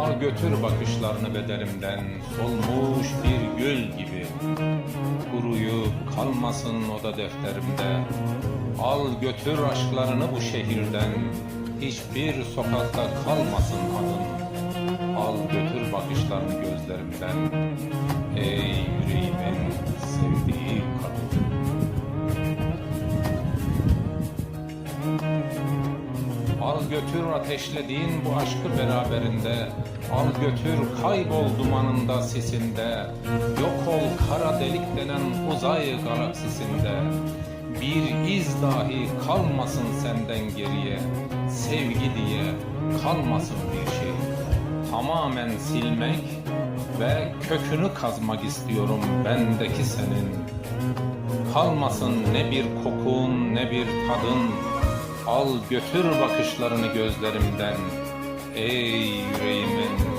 Al götür bakışlarını bederimden Solmuş bir gül gibi. Kuruyup kalmasın o da defterimde. Al götür aşklarını bu şehirden Hiçbir sokakta kalmasın adın Al götür bakışlarını gözlerimden Al götür ateşlediğin bu aşkı beraberinde. Al götür kaybol dumanında sisinde Yok ol kara delik denen uzay galaksisinde. Bir iz dahi kalmasın senden geriye. Sevgi diye kalmasın bir şey. Tamamen silmek ve kökünü kazmak istiyorum bendeki senin. Kalmasın ne bir kokun ne bir tadın Al götür bakışlarını gözlerimden Ey yüreğimin